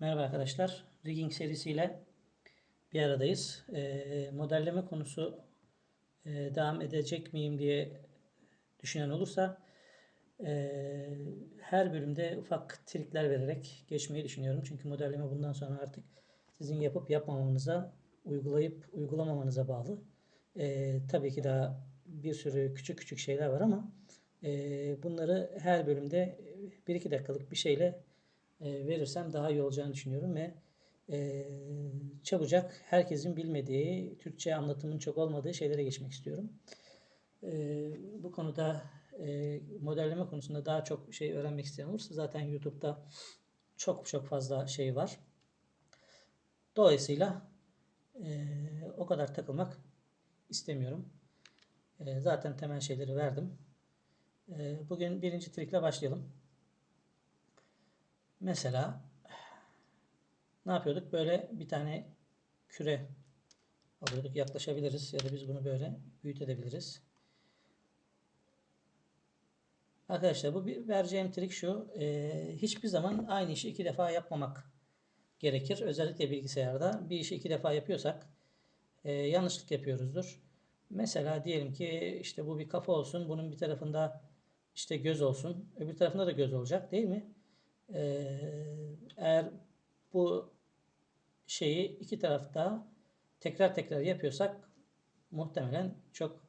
Merhaba arkadaşlar. Rigging serisiyle bir aradayız. Ee, modelleme konusu e, devam edecek miyim diye düşünen olursa e, her bölümde ufak trikler vererek geçmeyi düşünüyorum. Çünkü modelleme bundan sonra artık sizin yapıp yapmamanıza, uygulayıp uygulamamanıza bağlı. E, tabii ki daha bir sürü küçük küçük şeyler var ama e, bunları her bölümde 1-2 dakikalık bir şeyle e, verirsem daha iyi olacağını düşünüyorum ve e, çabucak herkesin bilmediği, Türkçe anlatımın çok olmadığı şeylere geçmek istiyorum. E, bu konuda modelleme konusunda daha çok şey öğrenmek isteyen olursa zaten YouTube'da çok çok fazla şey var. Dolayısıyla o kadar takılmak istemiyorum. Zaten temel şeyleri verdim. Bugün birinci trikle başlayalım. Mesela ne yapıyorduk? Böyle bir tane küre alıyorduk. Yaklaşabiliriz ya da biz bunu böyle büyütebiliriz. Arkadaşlar bu bir vereceğim trik şu. E, hiçbir zaman aynı işi iki defa yapmamak gerekir. Özellikle bilgisayarda bir işi iki defa yapıyorsak e, yanlışlık yapıyoruzdur. Mesela diyelim ki işte bu bir kafa olsun. Bunun bir tarafında işte göz olsun. Öbür tarafında da göz olacak değil mi? Ee, eğer bu şeyi iki tarafta tekrar tekrar yapıyorsak muhtemelen çok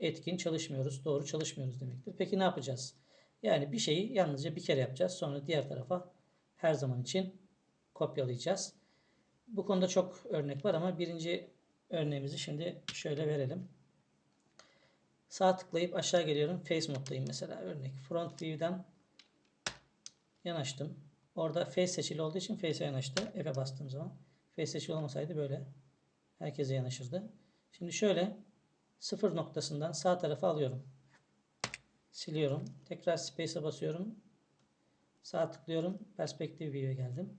etkin çalışmıyoruz, doğru çalışmıyoruz demektir. Peki ne yapacağız? Yani bir şeyi yalnızca bir kere yapacağız. Sonra diğer tarafa her zaman için kopyalayacağız. Bu konuda çok örnek var ama birinci örneğimizi şimdi şöyle verelim. Sağ tıklayıp aşağı geliyorum. Face moddayım mesela örnek. Front view'dan yanaştım. Orada face seçili olduğu için face'e yanaştı. F'e bastığım zaman. Face seçili olmasaydı böyle herkese yanaşırdı. Şimdi şöyle sıfır noktasından sağ tarafa alıyorum. Siliyorum. Tekrar space'e basıyorum. Sağ tıklıyorum. Perspektif view'e geldim.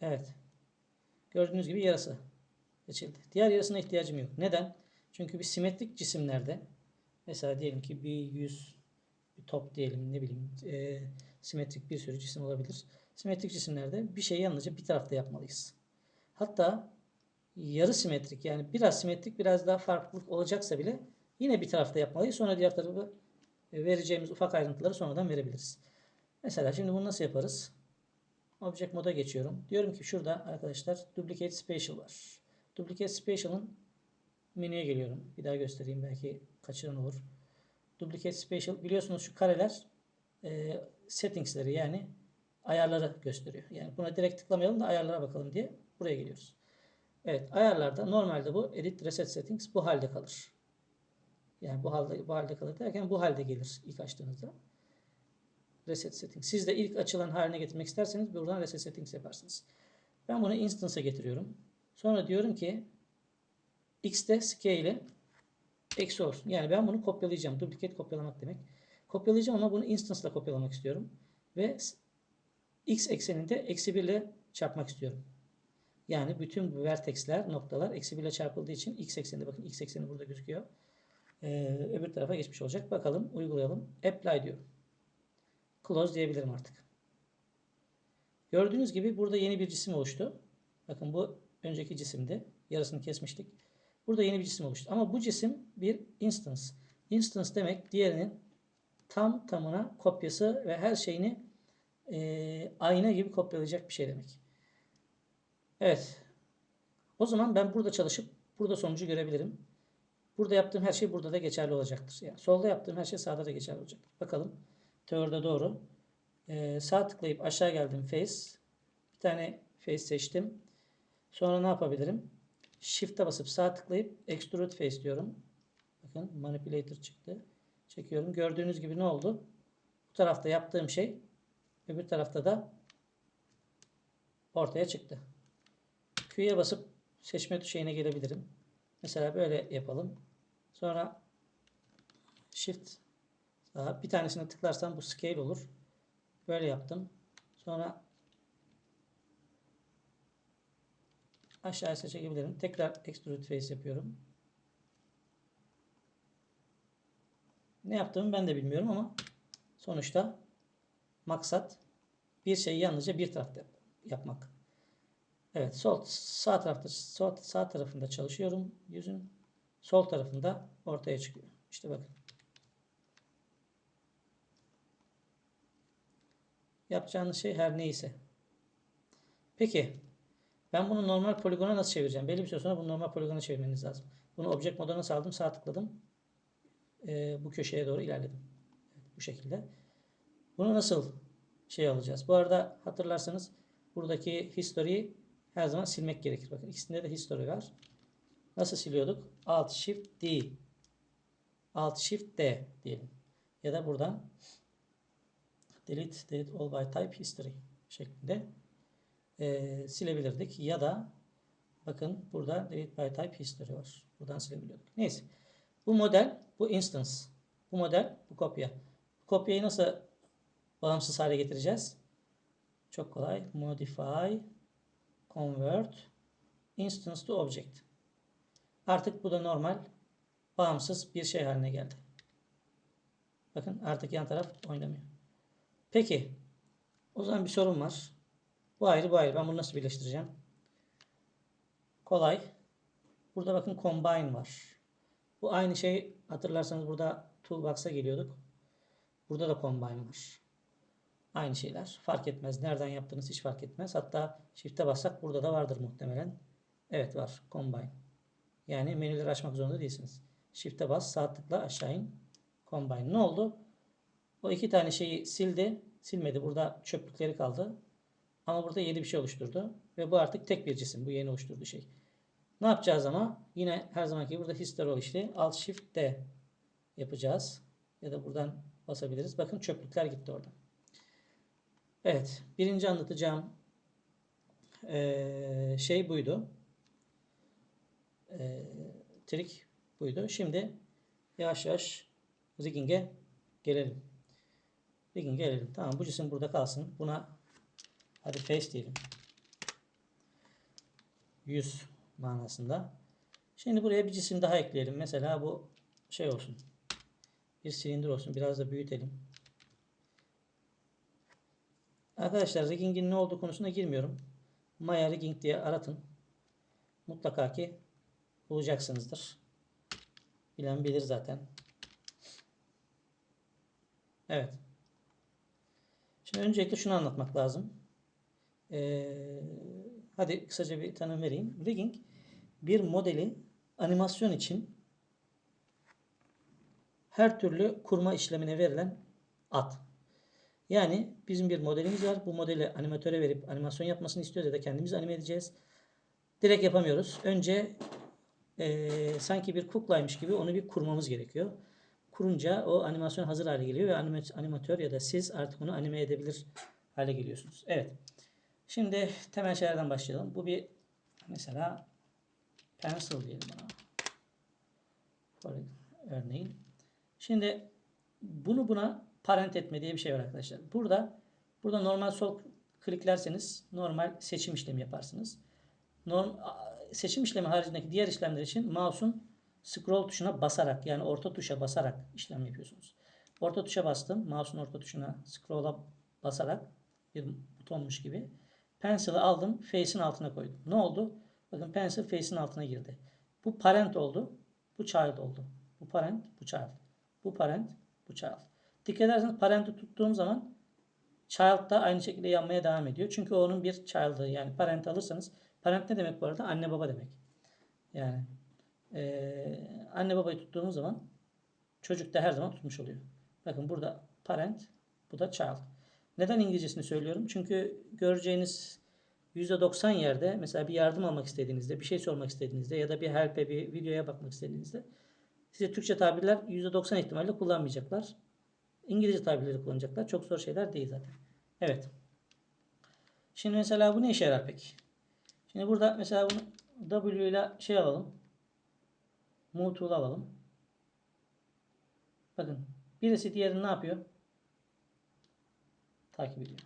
Evet. Gördüğünüz gibi yarısı seçildi. Diğer yarısına ihtiyacım yok. Neden? Çünkü bir simetrik cisimlerde mesela diyelim ki bir yüz bir top diyelim ne bileyim e, simetrik bir sürü cisim olabilir. Simetrik cisimlerde bir şeyi yalnızca bir tarafta yapmalıyız. Hatta yarı simetrik yani biraz simetrik biraz daha farklılık olacaksa bile yine bir tarafta yapmalıyız. Sonra diğer tarafı vereceğimiz ufak ayrıntıları sonradan verebiliriz. Mesela şimdi bunu nasıl yaparız? Object moda geçiyorum. Diyorum ki şurada arkadaşlar Duplicate Spatial var. Duplicate Spatial'ın menüye geliyorum. Bir daha göstereyim belki kaçıran olur. Duplicate Spatial biliyorsunuz şu kareler e, settingsleri yani ayarları gösteriyor. Yani buna direkt tıklamayalım da ayarlara bakalım diye buraya geliyoruz. Evet ayarlarda normalde bu edit reset settings bu halde kalır. Yani bu halde bu halde kalır derken bu halde gelir ilk açtığınızda. Reset settings. Siz de ilk açılan haline getirmek isterseniz buradan reset settings yaparsınız. Ben bunu instance'a getiriyorum. Sonra diyorum ki x'te scale'i eksi olsun. Yani ben bunu kopyalayacağım. Duplicate kopyalamak demek. Kopyalayacağım ama bunu instance ile kopyalamak istiyorum. Ve x ekseninde eksi 1 ile çarpmak istiyorum. Yani bütün bu vertexler, noktalar eksi 1 ile çarpıldığı için x ekseninde bakın x ekseni burada gözüküyor. Ee, öbür tarafa geçmiş olacak. Bakalım uygulayalım. Apply diyorum. Close diyebilirim artık. Gördüğünüz gibi burada yeni bir cisim oluştu. Bakın bu önceki cisimdi. Yarısını kesmiştik. Burada yeni bir cisim oluştu. Ama bu cisim bir instance. Instance demek diğerinin tam tamına kopyası ve her şeyini e, ayna gibi kopyalayacak bir şey demek. Evet. O zaman ben burada çalışıp burada sonucu görebilirim. Burada yaptığım her şey burada da geçerli olacaktır. Yani solda yaptığım her şey sağda da geçerli olacaktır. Bakalım. Teoride doğru. Ee, sağ tıklayıp aşağı geldim. Face. Bir tane face seçtim. Sonra ne yapabilirim? Shift'e basıp sağ tıklayıp Extrude Face diyorum. Bakın Manipulator çıktı. Çekiyorum. Gördüğünüz gibi ne oldu? Bu tarafta yaptığım şey öbür tarafta da ortaya çıktı. Q'ya basıp seçme şeyine gelebilirim. Mesela böyle yapalım. Sonra Shift daha bir tanesine tıklarsam bu scale olur. Böyle yaptım. Sonra aşağıya çekebilirim. Tekrar extrude face yapıyorum. Ne yaptığımı ben de bilmiyorum ama sonuçta maksat bir şeyi yalnızca bir tarafta yapmak. yapmak. Evet, sol sağ tarafta sol, sağ tarafında çalışıyorum yüzün. Sol tarafında ortaya çıkıyor. İşte bakın. Yapacağınız şey her neyse. Peki ben bunu normal poligona nasıl çevireceğim? Belli bir süre sonra bunu normal poligona çevirmeniz lazım. Bunu object moduna nasıl aldım? Sağ tıkladım. Ee, bu köşeye doğru ilerledim. Evet, bu şekilde. Bunu nasıl şey alacağız? Bu arada hatırlarsanız buradaki history'yi her zaman silmek gerekir. Bakın ikisinde de history var. Nasıl siliyorduk? Alt Shift D. Alt Shift D diyelim. Ya da buradan delete, delete all by type history şeklinde e, silebilirdik. Ya da bakın burada delete by type history var. Buradan silebiliyorduk. Neyse. Bu model, bu instance. Bu model, bu kopya. Bu kopyayı nasıl bağımsız hale getireceğiz? Çok kolay. Modify, convert, instance to object. Artık bu da normal, bağımsız bir şey haline geldi. Bakın artık yan taraf oynamıyor. Peki, o zaman bir sorun var. Bu ayrı bu ayrı. Ben bunu nasıl birleştireceğim? Kolay. Burada bakın combine var. Bu aynı şey hatırlarsanız burada toolbox'a geliyorduk. Burada da combine var. Aynı şeyler. Fark etmez. Nereden yaptığınız hiç fark etmez. Hatta shift'e bassak burada da vardır muhtemelen. Evet var. Combine. Yani menüleri açmak zorunda değilsiniz. Shift'e bas. Sağ tıkla aşağı in. Combine. Ne oldu? O iki tane şeyi sildi. Silmedi. Burada çöplükleri kaldı. Ama burada yeni bir şey oluşturdu. Ve bu artık tek bir cisim. Bu yeni oluşturduğu şey. Ne yapacağız ama? Yine her zamanki burada history işte. Alt Shift D yapacağız. Ya da buradan basabiliriz. Bakın çöplükler gitti oradan. Evet. Birinci anlatacağım şey buydu. Ee, trik buydu. Şimdi yavaş yavaş rigging'e gelelim. Rigging'e gelelim. Tamam bu cisim burada kalsın. Buna hadi face diyelim. Yüz manasında. Şimdi buraya bir cisim daha ekleyelim. Mesela bu şey olsun. Bir silindir olsun. Biraz da büyütelim. Arkadaşlar rigging'in ne olduğu konusuna girmiyorum. Maya rigging diye aratın. Mutlaka ki bulacaksınızdır. Bilen bilir zaten. Evet. Şimdi öncelikle şunu anlatmak lazım. Ee, hadi kısaca bir tanım vereyim. Rigging bir modeli animasyon için her türlü kurma işlemine verilen ad. Yani bizim bir modelimiz var. Bu modeli animatöre verip animasyon yapmasını istiyoruz ya da kendimiz anime edeceğiz. Direkt yapamıyoruz. Önce e, sanki bir kuklaymış gibi onu bir kurmamız gerekiyor. Kurunca o animasyon hazır hale geliyor ve animatör ya da siz artık onu anime edebilir hale geliyorsunuz. Evet. Şimdi temel şeylerden başlayalım. Bu bir mesela pencil diyelim buna. Örneğin. Şimdi bunu buna parent etme diye bir şey var arkadaşlar. Burada burada normal sol kliklerseniz normal seçim işlemi yaparsınız. Norm, seçim işlemi haricindeki diğer işlemler için mouse'un scroll tuşuna basarak yani orta tuşa basarak işlem yapıyorsunuz. Orta tuşa bastım. Mouse'un orta tuşuna scroll'a basarak bir butonmuş gibi. Pencil'ı aldım. Face'in altına koydum. Ne oldu? Bakın pencil face'in altına girdi. Bu parent oldu. Bu child oldu. Bu parent, bu child. Bu parent, bu child. Dikkat ederseniz parent'i tuttuğum zaman child da aynı şekilde yanmaya devam ediyor. Çünkü onun bir child'ı yani parent alırsanız parent ne demek bu arada? Anne baba demek. Yani ee, anne babayı tuttuğumuz zaman çocuk da her zaman tutmuş oluyor. Bakın burada parent, bu da child. Neden İngilizcesini söylüyorum? Çünkü göreceğiniz %90 yerde mesela bir yardım almak istediğinizde, bir şey sormak istediğinizde ya da bir help'e, bir videoya bakmak istediğinizde size Türkçe tabirler %90 ihtimalle kullanmayacaklar. İngilizce tabirleri kullanacaklar. Çok zor şeyler değil zaten. Evet. Şimdi mesela bu ne işe yarar peki? Şimdi burada mesela bunu W ile şey alalım. Tool alalım. Bakın birisi diğerini ne yapıyor? Takip ediyor.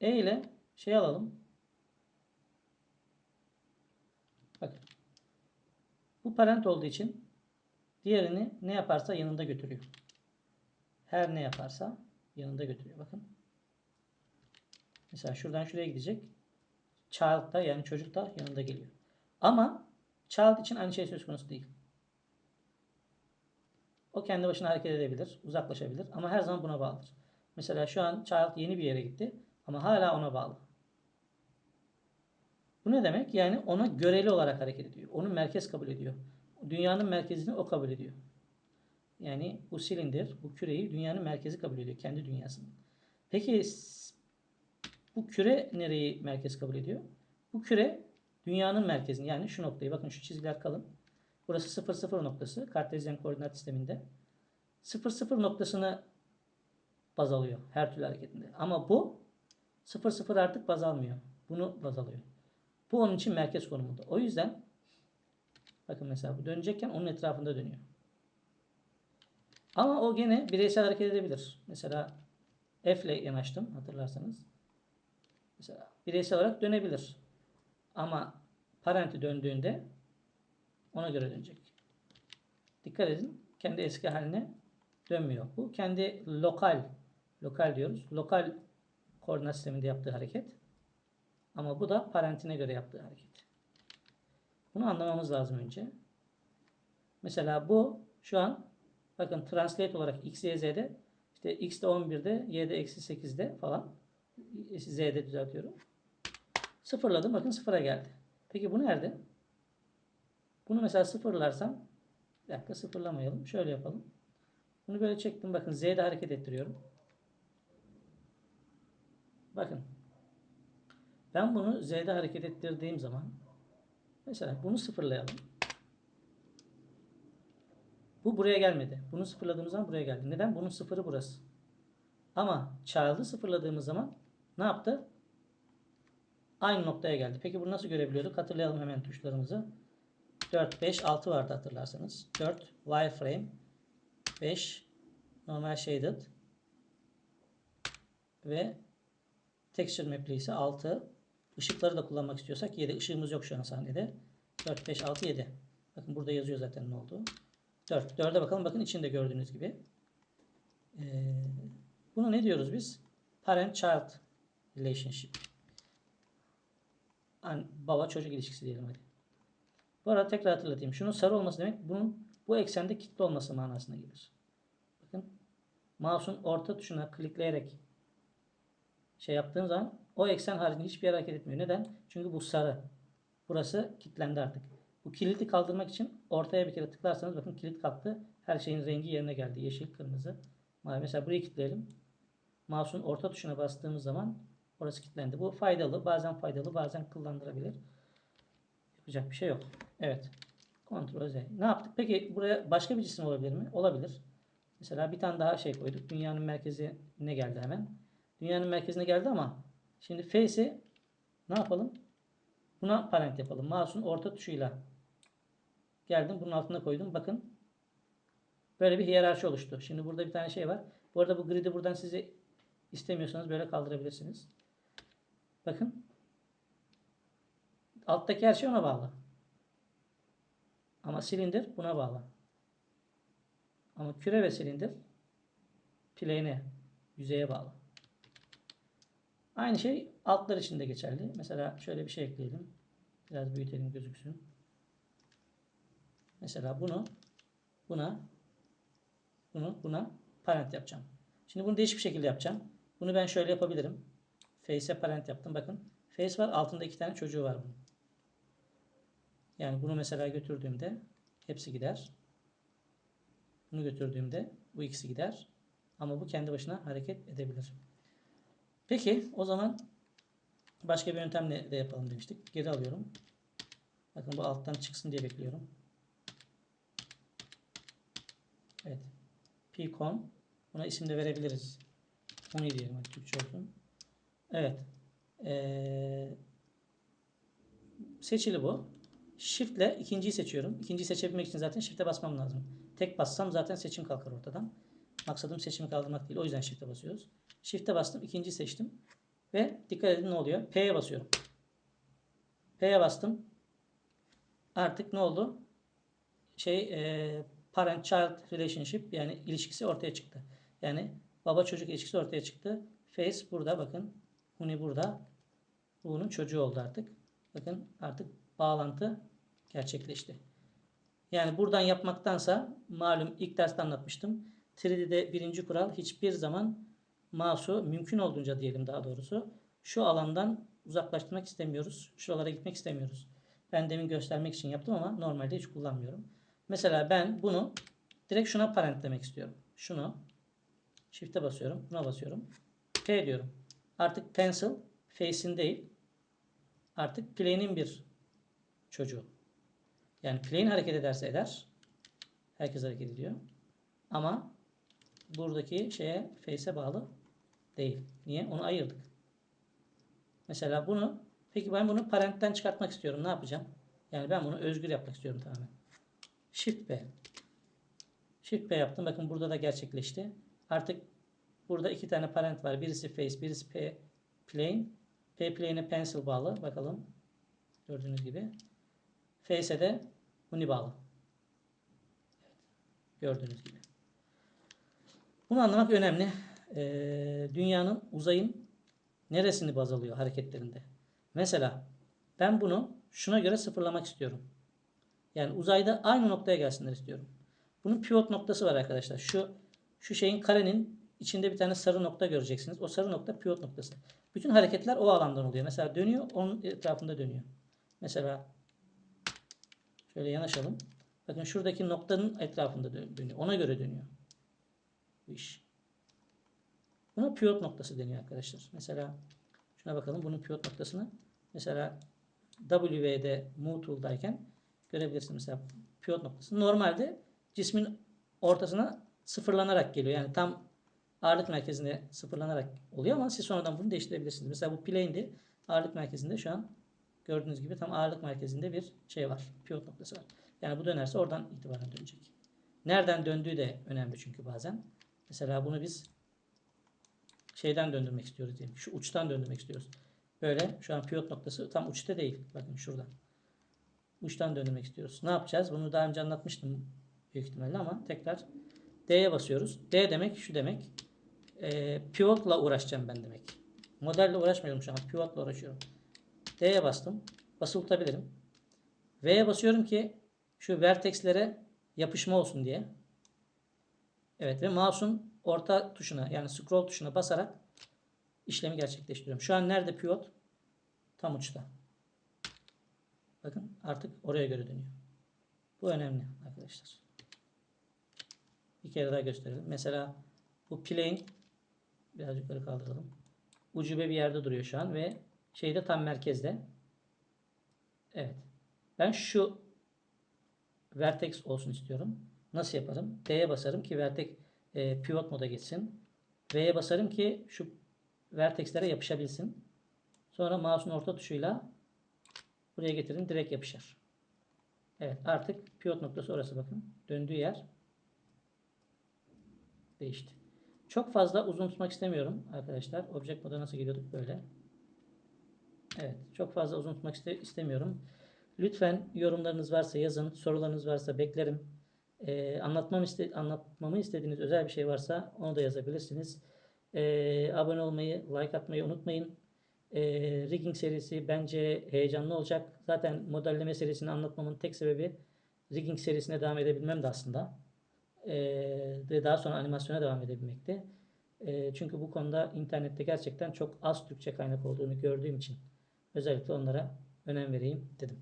E ile şey alalım. Bakın. Bu parent olduğu için diğerini ne yaparsa yanında götürüyor. Her ne yaparsa yanında götürüyor. Bakın. Mesela şuradan şuraya gidecek. Child da yani çocuk da yanında geliyor. Ama child için aynı şey söz konusu değil. O kendi başına hareket edebilir, uzaklaşabilir ama her zaman buna bağlıdır. Mesela şu an child yeni bir yere gitti ama hala ona bağlı. Bu ne demek? Yani ona göreli olarak hareket ediyor. Onu merkez kabul ediyor. Dünyanın merkezini o kabul ediyor. Yani bu silindir, bu küreyi dünyanın merkezi kabul ediyor. Kendi dünyasını. Peki bu küre nereyi merkez kabul ediyor? Bu küre dünyanın merkezini yani şu noktayı bakın şu çizgiler kalın. Burası 0 0 noktası kartezyen koordinat sisteminde. 0 0 noktasını baz alıyor her türlü hareketinde. Ama bu 0 0 artık baz almıyor. Bunu baz alıyor. Bu onun için merkez konumunda. O yüzden bakın mesela bu dönecekken onun etrafında dönüyor. Ama o gene bireysel hareket edebilir. Mesela F ile yanaştım hatırlarsanız. Mesela bireysel olarak dönebilir. Ama parenti döndüğünde ona göre dönecek. Dikkat edin. Kendi eski haline dönmüyor. Bu kendi lokal lokal diyoruz. Lokal koordinat sisteminde yaptığı hareket. Ama bu da parentine göre yaptığı hareket. Bunu anlamamız lazım önce. Mesela bu şu an bakın translate olarak x, y, z'de işte x'de 11'de, y'de eksi 8'de falan z'de düzeltiyorum. Sıfırladım. Bakın sıfıra geldi. Peki bu nerede? Bunu mesela sıfırlarsam bir dakika sıfırlamayalım. Şöyle yapalım. Bunu böyle çektim. Bakın Z'de hareket ettiriyorum. Bakın. Ben bunu Z'de hareket ettirdiğim zaman mesela bunu sıfırlayalım. Bu buraya gelmedi. Bunu sıfırladığımız zaman buraya geldi. Neden? Bunun sıfırı burası. Ama child'ı sıfırladığımız zaman ne yaptı? Aynı noktaya geldi. Peki bunu nasıl görebiliyorduk? Hatırlayalım hemen tuşlarımızı. 4, 5, 6 vardı hatırlarsanız. 4 wireframe 5 normal shaded ve texture map'li ise 6 ışıkları da kullanmak istiyorsak 7 ışığımız yok şu an sahnede. 4 5 6 7 bakın burada yazıyor zaten ne oldu. 4 4'e bakalım. Bakın içinde gördüğünüz gibi. Ee, bunu ne diyoruz biz? Parent child relationship. Yani baba çocuk ilişkisi diyelim hadi. Bu arada tekrar hatırlatayım. Şunun sarı olması demek bunun bu eksende kilitli olması manasına gelir. Bakın mouse'un orta tuşuna klikleyerek şey yaptığım zaman o eksen haricinde hiçbir hareket etmiyor. Neden? Çünkü bu sarı. Burası kilitlendi artık. Bu kilidi kaldırmak için ortaya bir kere tıklarsanız bakın kilit kalktı. Her şeyin rengi yerine geldi. Yeşil, kırmızı, mavi. Mesela burayı kilitleyelim. Mouse'un orta tuşuna bastığımız zaman orası kilitlendi. Bu faydalı. Bazen faydalı, bazen kullandırabilir. Yapacak bir şey yok. Evet. Ctrl Z. Ne yaptık? Peki buraya başka bir cisim olabilir mi? Olabilir. Mesela bir tane daha şey koyduk. Dünyanın merkezine geldi hemen. Dünyanın merkezine geldi ama şimdi face'i ne yapalım? Buna parent yapalım. Mouse'un orta tuşuyla geldim. Bunun altına koydum. Bakın böyle bir hiyerarşi oluştu. Şimdi burada bir tane şey var. Bu arada bu grid'i buradan sizi istemiyorsanız böyle kaldırabilirsiniz. Bakın. Alttaki her şey ona bağlı. Ama silindir buna bağlı. Ama küre ve silindir plane'e, yüzeye bağlı. Aynı şey altlar için de geçerli. Mesela şöyle bir şey ekleyelim. Biraz büyütelim gözüksün. Mesela bunu buna bunu buna parent yapacağım. Şimdi bunu değişik bir şekilde yapacağım. Bunu ben şöyle yapabilirim. Face'e parent yaptım. Bakın. Face var. Altında iki tane çocuğu var bunun. Yani bunu mesela götürdüğümde hepsi gider. Bunu götürdüğümde bu ikisi gider. Ama bu kendi başına hareket edebilir. Peki o zaman başka bir yöntemle de yapalım demiştik. Geri alıyorum. Bakın bu alttan çıksın diye bekliyorum. Evet. Pcon. Buna isim de verebiliriz. Onu diyelim. Türkçe olsun. Evet. Ee, seçili bu. Shift ile ikinciyi seçiyorum. İkinciyi seçebilmek için zaten Shift'e basmam lazım. Tek bassam zaten seçim kalkar ortadan. Maksadım seçimi kaldırmak değil. O yüzden Shift'e basıyoruz. Shift'e bastım. ikinciyi seçtim. Ve dikkat edin ne oluyor? P'ye basıyorum. P'ye bastım. Artık ne oldu? Şey e, parent child relationship yani ilişkisi ortaya çıktı. Yani baba çocuk ilişkisi ortaya çıktı. Face burada bakın. Huni burada. Bu bunun çocuğu oldu artık. Bakın artık bağlantı gerçekleşti. Yani buradan yapmaktansa malum ilk derste anlatmıştım. 3D'de birinci kural hiçbir zaman mouse'u mümkün olduğunca diyelim daha doğrusu şu alandan uzaklaştırmak istemiyoruz. Şuralara gitmek istemiyoruz. Ben demin göstermek için yaptım ama normalde hiç kullanmıyorum. Mesela ben bunu direkt şuna parentlemek istiyorum. Şunu shift'e basıyorum. Buna basıyorum. P diyorum. Artık pencil face'in değil artık plane'in bir çocuğu. Yani plane hareket ederse eder. Herkes hareket ediyor. Ama buradaki şeye face'e bağlı değil. Niye? Onu ayırdık. Mesela bunu peki ben bunu parentten çıkartmak istiyorum. Ne yapacağım? Yani ben bunu özgür yapmak istiyorum tamamen. Shift P. Shift P yaptım. Bakın burada da gerçekleşti. Artık burada iki tane parent var. Birisi face, birisi P plane. P plane'e pencil bağlı. Bakalım. Gördüğünüz gibi. Face'e de uni bağlı. Gördüğünüz gibi. Bunu anlamak önemli. Ee, dünyanın uzayın neresini baz alıyor hareketlerinde? Mesela ben bunu şuna göre sıfırlamak istiyorum. Yani uzayda aynı noktaya gelsinler istiyorum. Bunun pivot noktası var arkadaşlar. Şu şu şeyin karenin içinde bir tane sarı nokta göreceksiniz. O sarı nokta pivot noktası. Bütün hareketler o alandan oluyor. Mesela dönüyor, onun etrafında dönüyor. Mesela şöyle yanaşalım. Bakın şuradaki noktanın etrafında dönüyor. Ona göre dönüyor. Bu iş. Buna pivot noktası deniyor arkadaşlar. Mesela şuna bakalım. Bunun pivot noktasını mesela WV'de Move Tool'dayken görebilirsiniz. Mesela pivot noktası. Normalde cismin ortasına sıfırlanarak geliyor. Yani tam ağırlık merkezinde sıfırlanarak oluyor ama siz sonradan bunu değiştirebilirsiniz. Mesela bu plane'di. Ağırlık merkezinde şu an gördüğünüz gibi tam ağırlık merkezinde bir şey var. Pivot noktası var. Yani bu dönerse oradan itibaren dönecek. Nereden döndüğü de önemli çünkü bazen. Mesela bunu biz şeyden döndürmek istiyoruz diyelim. Şu uçtan döndürmek istiyoruz. Böyle şu an pivot noktası tam uçta değil. Bakın şuradan. Uçtan döndürmek istiyoruz. Ne yapacağız? Bunu daha önce anlatmıştım büyük ihtimalle ama tekrar D'ye basıyoruz. D demek şu demek. E, pivotla uğraşacağım ben demek. Modelle uğraşmıyorum şu an. Pivotla uğraşıyorum. D'ye bastım. Basılı tutabilirim. V'ye basıyorum ki şu vertexlere yapışma olsun diye. Evet ve mouse'un orta tuşuna yani scroll tuşuna basarak işlemi gerçekleştiriyorum. Şu an nerede pivot? Tam uçta. Bakın artık oraya göre dönüyor. Bu önemli arkadaşlar. Bir kere daha gösterelim. Mesela bu plane biraz yukarı kaldıralım. Ucube bir yerde duruyor şu an ve şeyde tam merkezde. Evet. Ben şu vertex olsun istiyorum. Nasıl yaparım? D'ye basarım ki vertex e, pivot moda geçsin. V'ye basarım ki şu vertexlere yapışabilsin. Sonra mouse'un orta tuşuyla buraya getirin direkt yapışır. Evet artık pivot noktası orası bakın. Döndüğü yer değişti. Çok fazla uzun tutmak istemiyorum arkadaşlar. Object moda nasıl geliyorduk böyle. Evet çok fazla uzun tutmak iste istemiyorum. Lütfen yorumlarınız varsa yazın. Sorularınız varsa beklerim. Ee, anlatmam iste anlatmamı istediğiniz özel bir şey varsa onu da yazabilirsiniz. Ee, abone olmayı, like atmayı unutmayın. Ee, rigging serisi bence heyecanlı olacak. Zaten modelleme serisini anlatmamın tek sebebi rigging serisine devam edebilmem de aslında. Ee, ve daha sonra animasyona devam edebilmekte. Ee, çünkü bu konuda internette gerçekten çok az Türkçe kaynak olduğunu gördüğüm için özellikle onlara önem vereyim dedim.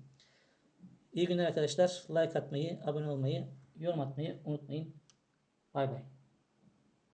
İyi günler arkadaşlar. Like atmayı, abone olmayı, yorum atmayı unutmayın. Bay bay.